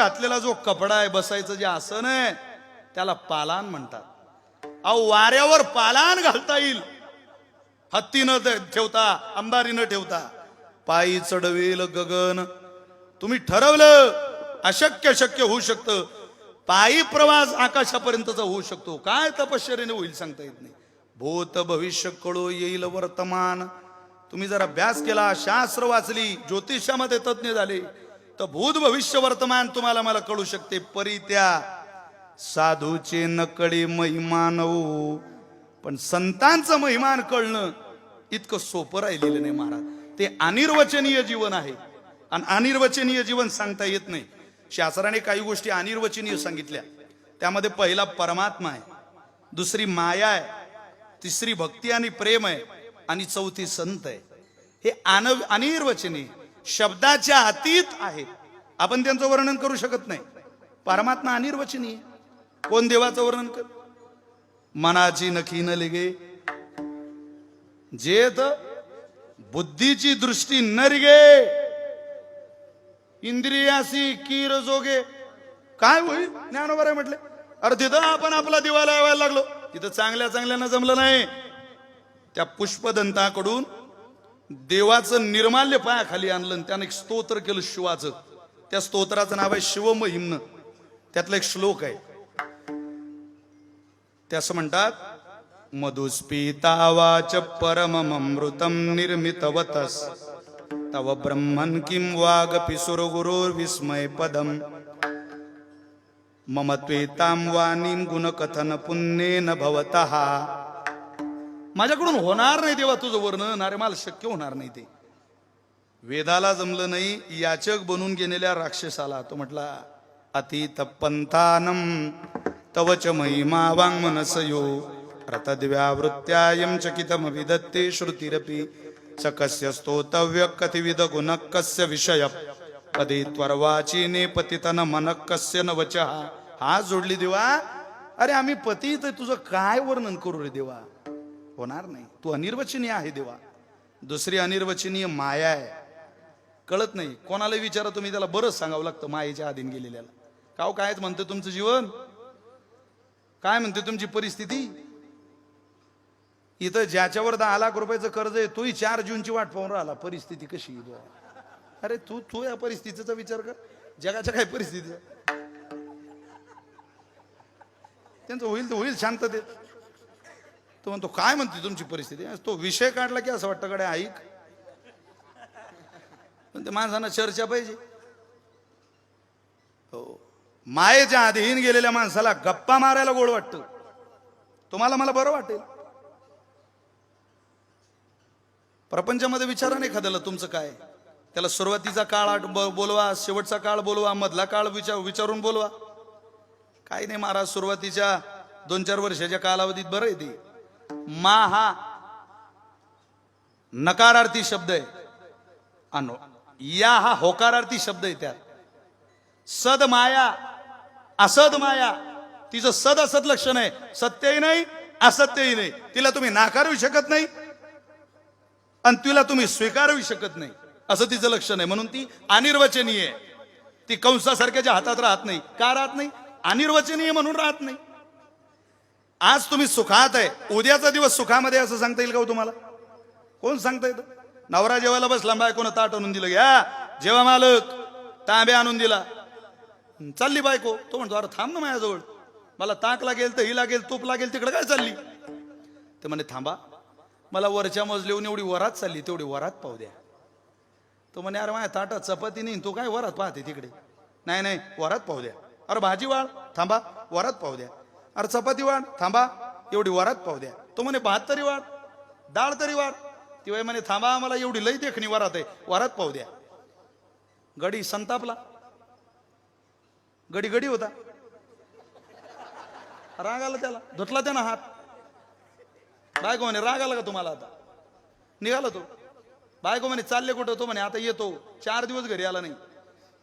घातलेला जो कपडा आहे बसायचं जे आसन आहे त्याला पालान म्हणतात. अहो वाऱ्यावर पालान घालता येईल. हत्ती न ठेवता अंबारी न ठेवता. पायी चढवेल गगन. तुम्ही ठरवलं अशक्य शक्य होऊ शकतं. पायी प्रवास आकाशापर्यंतचा होऊ शकतो. काय तपश्चर्याने होईल सांगता येत नाही. भूत भविष्य कळो येईल वर्तमान. तुम्ही जर अभ्यास केला शास्त्र वाचली ज्योतिषामध्ये तज्ज्ञ झाले तर भूत भविष्य वर्तमान तुम्हाला मला कळू शकते. परी त्या साधूचे नकळे महिमान हो. पण संतांचं महिमान कळणं इतकं सोपं राहिलेलं नाही महाराज. ते अनिर्वचनीय जीवन आहे. आणि अनिर्वचनीय जीवन सांगता येत नाही. शास्त्राने काही गोष्टी अनिर्वचनीय सांगितल्या. त्यामध्ये पहिला परमात्मा आहे. दुसरी माया आहे. तिसरी भक्ती आणि प्रेम आहे. आणि चौथी संत आहे. हे अनिर्वचनीय. शब्दाच्या अतीत आहे. आपण त्यांचं वर्णन करू शकत नाही. परमात्मा अनिर्वचनीय. कोण देवाचं वर्णन कर? मनाची नखी न लिगे. जे बुद्धीची दृष्टी न रिगे. इंद्रियासी कीर जोगे. काय होईल? ज्ञानोबर आहे म्हटले. अरे तिथं आपण आपला दिवा लावायला लागलो. तिथं चांगल्या चांगल्यानं जमलं नाही. त्या पुष्पदंताकडून देवाचं निर्माल्य पायाखाली आणलं आणि त्यानं एक स्तोत्र केलं शिवाचं. त्या स्तोत्राचं नाव आहे शिवमहिम्न. त्यातला एक श्लोक आहे. ते असं म्हणतात मधुस्पीतावाच परममृतम निर्मितवतस. तव ब्रह्मन किं वागपि सुरगुरोर विस्मय पदम मम त्वेतां वाणीं गुणकथन पुण्येन भवतः. माझ्याकडून होणार नाही देवा तुझं वर्णन. अरे मला शक्य होणार नाही ते. वेदाला जमलं नाही याचक बनून गेलेल्या राक्षसाला. तो म्हटला अति तपंथानम तवच महिमा वाङ्मनसयो रतद्व्यावृत्त्यायं चकितम विदत्ते श्रुतिरपि सकस्य स्तोतव्य कतिविध गुणकस्य विषय कधी त्वरवाची ने पतितन मनकस्य न वच. हा जोडली देवा. अरे आम्ही पती तर तुझं काय वर्णन करू रे देवा? होणार नाही. तू अनिर्वचनीय आहे देवा. दुसरी अनिर्वचनीय माया आहे. कळत नाही. कोणाला विचारा तुम्ही त्याला बरंच सांगावं लागतं मायेच्या आधीन गेलेल्याला. काव कायच म्हणतं तुमचं जीवन? काय म्हणते तुमची परिस्थिती? इथं ज्याच्यावर दहा लाख रुपयाचं कर्ज आहे तोही चार जूनची वाट पाहून राहिला. परिस्थिती कशी आहे अरे तू तू या परिस्थितीचा विचार कर. जगाच्या काय परिस्थिती आहे? त्यांचं होईल तर होईल शांततेत. तो म्हणतो काय म्हणते तुमची परिस्थिती? तो विषय काढला की असं वाटतं कडे ऐक. पण ते माणसांना चर्चा पाहिजे. हो. मायेच्या अधीन गेलेल्या माणसाला गप्पा मारायला गोड वाटतं. तुम्हाला मला बरं वाटेल. प्रपंचामध्ये विचारा नाही एखाद्याला तुमचं काय? त्याला सुरुवातीचा काळ आठ- ब- बोलवा शेवटचा काळ बोलवा मधला काळ विचार विचारून बोलवा. काही नाही महाराज सुरुवातीच्या दोन चार वर्षाच्या कालावधीत बरं आहे ते. मा हा नकारार्थी शब्द आहे. अनो या हा होकारार्थी शब्द आहे त्यात. सद माया असद माया तिचं सद असत लक्षण आहे. सत्यही नाही असत्यही नाही. तिला तुम्ही नाकारू शकत नाही आणि तिला तुम्ही स्वीकारू शकत नाही. असं तिचं लक्षण आहे. म्हणून ती अनिर्वचनीय आहे. ती कंसासारख्याच्या हातात राहत नाही. का राहत नाही? अनिर्वचनीय म्हणून राहत नाही. आज तुम्ही सुखात आहे. उद्याचा दिवस सुखामध्ये असं सांगता येईल का हो तुम्हाला? कोण सांगता येतं? नवरा जेवायला बसला बायकोनं ताट आणून दिलं. घ्या जेव्हा मालक. तांब्या आणून दिला. चालली बायको. तो म्हणतो अरे थांब ना माझ्याजवळ. मला ताक लागेल तर ही लागेल तूप लागेल तिकडे काय चालली? ते म्हणे थांबा. मला वरच्या मजलीहून एवढी वरात चालली तेवढी वरात पाहू द्या. तो म्हणे अरे माझ्या ताटात चपाती नाही तू काय वरात पाहते तिकडे? नाही नाही वरात पाहू द्या. अरे भाजी वाढ थांबा वरात पाहू द्या. अरे चपाती वाढ थांबा एवढी वरात पाहू द्या. तो म्हणे भात तरी वाढ डाळ तरी वाढ. तिवाय म्हणे थांबा आम्हाला एवढी लई देखणी वरात आहे वरात पाहू द्या. गडी संतापला. गडी गडी होता. राग आला त्याला धुतला त्यानं हात. बायको म्हणे राग आला का तुम्हाला आता? निघाला तो. बायको म्हणे चालले कुठं? तो म्हणे आता येतो. चार दिवस घरी आला नाही.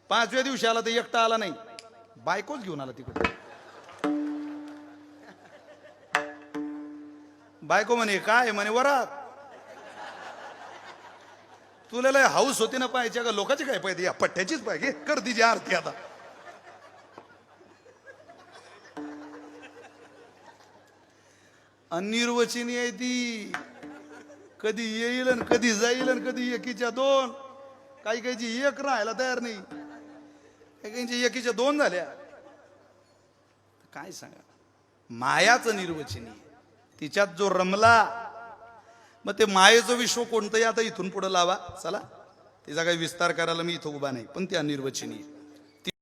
पाचव्या दिवशी आला तर एकटा आला नाही. बायकोच घेऊन आला तिकडे. बायको म्हणे काय म्हणे वरात. तुला लय हाऊस होती ना पाहिजे का लोकांची काय पाहिजे? या पट्ट्याचीच पाहिजे. कर तिची आरती आता. अनिर्वचनीय आहे ती. कधी येईल आणि कधी जाईल आणि कधी एकीच्या दोन. काही काहीची एक राहायला तयार नाही. काही काहींची एकीच्या दोन झाल्या. काय सांगा? मायाचं निर्वचनीय तिच्यात जो रमला मग ते मायेचं विश्व कोणतंही आता इथून पुढे लावा. चला. तिचा काही विस्तार करायला मी इथं उभा नाही पण ती अनिर्वचनीय